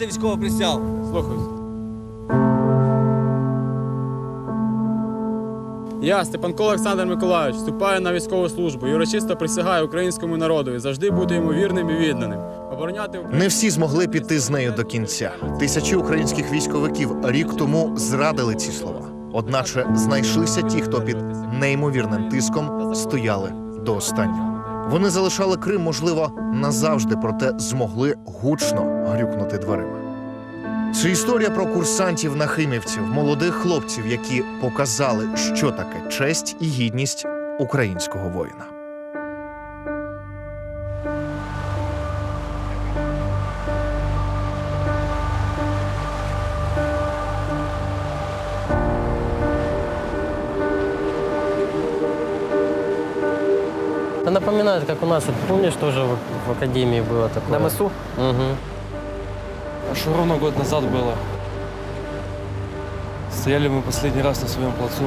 нести військову присягу. Слухаюсь. Я, Степанко Олександр Миколайович, вступаю на військову службу і урочисто присягаю українському народу і завжди бути йому вірним і відданим. Обороняти Україну. Не всі змогли піти з нею до кінця. Тисячі українських військовиків рік тому зрадили ці слова. Одначе знайшлися ті, хто під неймовірним тиском стояли до останнього. Вони залишали Крим, можливо, назавжди, проте змогли гучно грюкнути дверима. Це історія про курсантів нахимівців, молодих хлопців, які показали, що таке честь і гідність українського воїна. Это напоминает, как у нас, помнишь, тоже в, в академии было такое? На МСУ? Мгм. Что ровно год назад было. Стояли мы последний раз на своем плацу.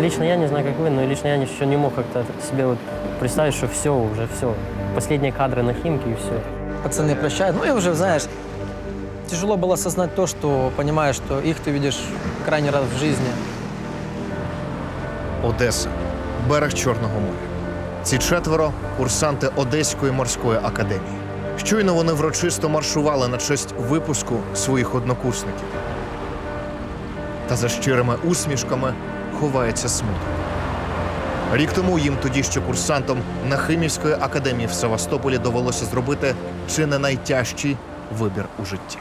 Лично я не знаю, как вы, но лично я еще не мог как-то себе вот представить, что все, уже все. Последние кадры на Химке и все. пацаны прощают. Ну и уже, знаешь, тяжело было осознать то, что понимаешь, что их ты видишь крайний раз в жизни. Одеса, берег Чорного моря. Ці четверо курсанти Одеської морської академії. Щойно вони врочисто маршували на честь випуску своїх однокурсників. Та за щирими усмішками ховається смуток. Рік тому їм тоді ще курсантом Нахимівської академії в Севастополі довелося зробити чи не найтяжчий вибір у житті.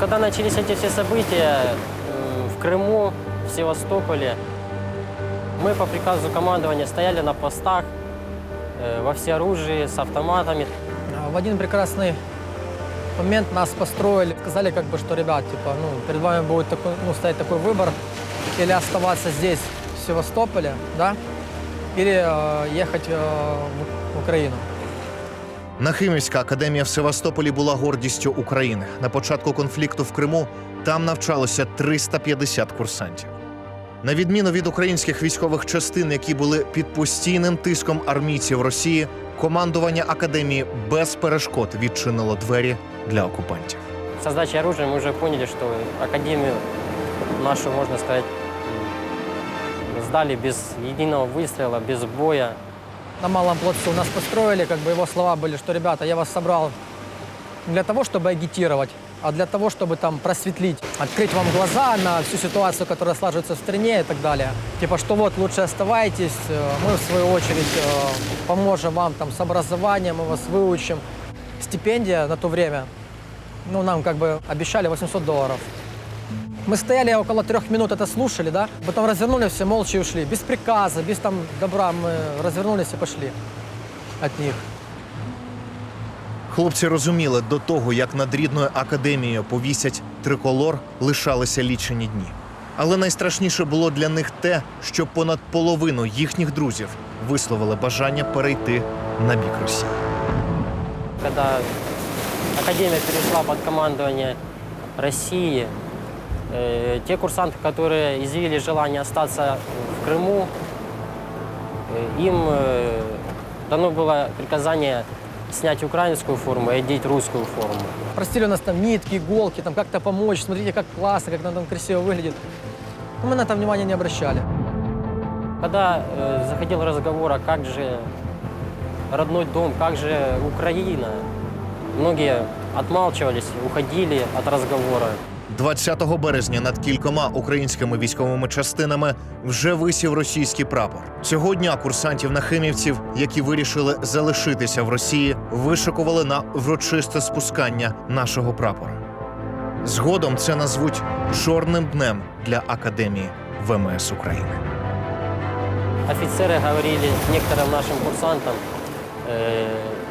Когда начались эти все события м, в Крыму, в Севастополе, мы по приказу командования стояли на постах э, во всеоружии, с автоматами. А В один прекрасный момент нас построили, сказали как бы, что, ребят, типа, ну, перед вами будет такой, ну, стоять такой выбор, или оставаться здесь, в Севастополе, да, или э, ехать э, в- в Украину. Нахимівська академія в Севастополі була гордістю України. На початку конфлікту в Криму там навчалося 350 курсантів. На відміну від українських військових частин, які були під постійним тиском армійців Росії, командування академії без перешкод відчинило двері для окупантів. Со сдачей оружия мы уже поняли, что Академию нашу, можно сказать, м, сдали без единого выстрела, без боя. на Малом плацу. Нас построили, как бы его слова были, что, ребята, я вас собрал не для того, чтобы агитировать, А для того, чтобы там просветлить, открыть вам глаза на всю ситуацию, которая слаживается в стране и так далее. Типа, что вот лучше оставайтесь, э, мы в свою очередь э, поможем вам там с образованием, мы вас выучим. Стипендия на то время, ну, нам как бы обещали 800 долларов. Мы стояли около трех минут, это слушали, да? Потом развернулись, все молча и ушли. Без приказа, без там добра мы развернулись и пошли от них. Хлопці розуміли, до того, як над рідною академією повісять триколор, лишалися лічені дні. Але найстрашніше було для них те, що понад половину їхніх друзів висловили бажання перейти на бік Росії. Когда Академия перешла под командование России, э, те курсанты, которые изъявили желание остаться в Крыму, э, им э, дано было приказание снять украинскую форму и одеть русскую форму. Простили у нас там нитки, иголки, там как-то помочь, смотрите, как классно, как нам там красиво выглядит. Но мы на это внимания не обращали. Когда э, заходил разговор, а как же родной дом, как же Украина, многие отмалчивались, уходили от разговора. 20 березня над кількома українськими військовими частинами вже висів російський прапор. Цього дня курсантів нахимівців, які вирішили залишитися в Росії, вишикували на врочисте спускання нашого прапора. Згодом це назвуть чорним днем для академії ВМС України. Офицеры говорили некоторым нашим курсантам, э,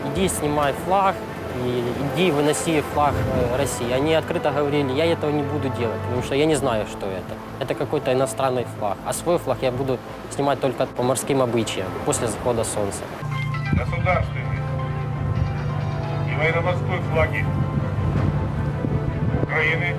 иди снимай флаг, и иди выноси флаг э, России. Они открыто говорили, я этого не буду делать, потому что я не знаю, что это. Это какой-то иностранный флаг. А свой флаг я буду снимать только по морским обычаям, после захода солнца. государственный и военно-морской флаги Украины,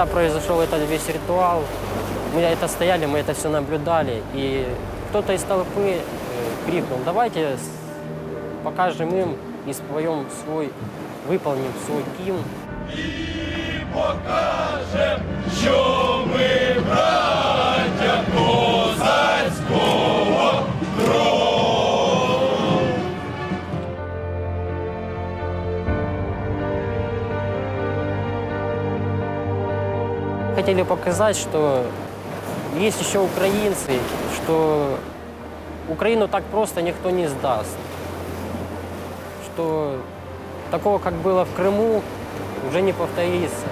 когда произошел этот весь ритуал, мы это стояли, мы это все наблюдали, и кто-то из толпы э, крикнул, давайте с- покажем им и споем свой, выполним свой гимн. Хотели показать, что есть еще украинцы, что Украину так просто никто не сдаст. Что такого, как было в Крыму, уже не повторится.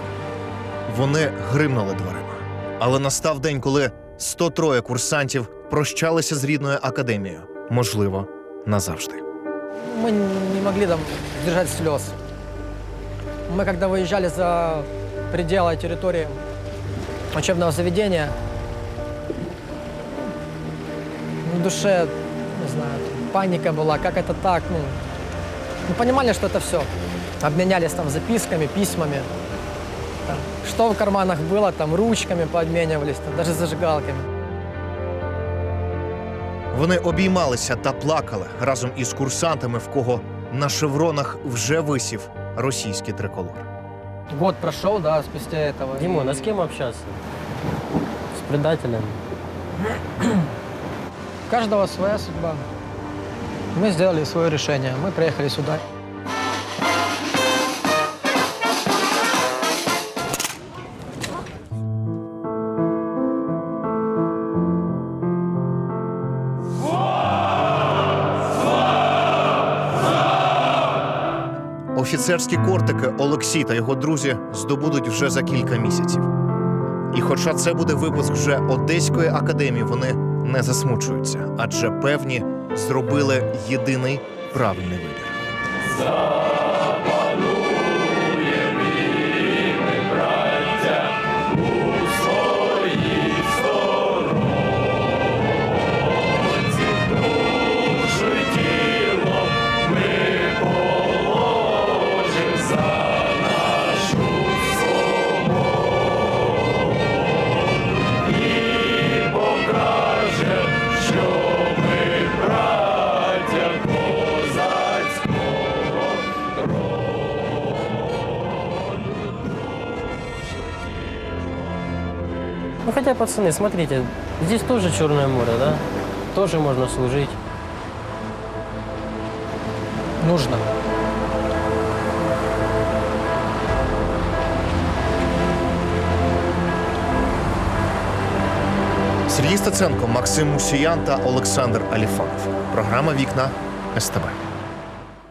Вони гримнули дверима. Але настав день, коли 103 курсантів прощалися з рідною академією. Можливо, назавжди. Мы не могли там сдержать слез. Мы когда выезжали за пределы территории учебного заведения, в душе, не знаю, паника была, как это так, ну, мы понимали, что это все. Обменялись там записками, письмами. Там, что в карманах было, там ручками пообменивались, там, даже зажигалками. Вони обіймалися та плакали разом із курсантами, в кого на шевронах вже висів російський триколор. Год прошел, да, спустя этого. Димон, а с кем общаться? С предателем. У каждого своя судьба. Мы сделали свое решение. Мы приехали сюда. Офіцерські кортики Олексій та його друзі здобудуть вже за кілька місяців. І хоча це буде випуск вже Одеської академії, вони не засмучуються, адже певні зробили єдиний правильний вибір. Хотя, пацаны, смотрите, здесь тоже Черное море, да? Тоже можно служить. Нужно. Сергій Стеценко, Максим Мусіян та Олександр Аліфанов. Програма Вікна СТБ.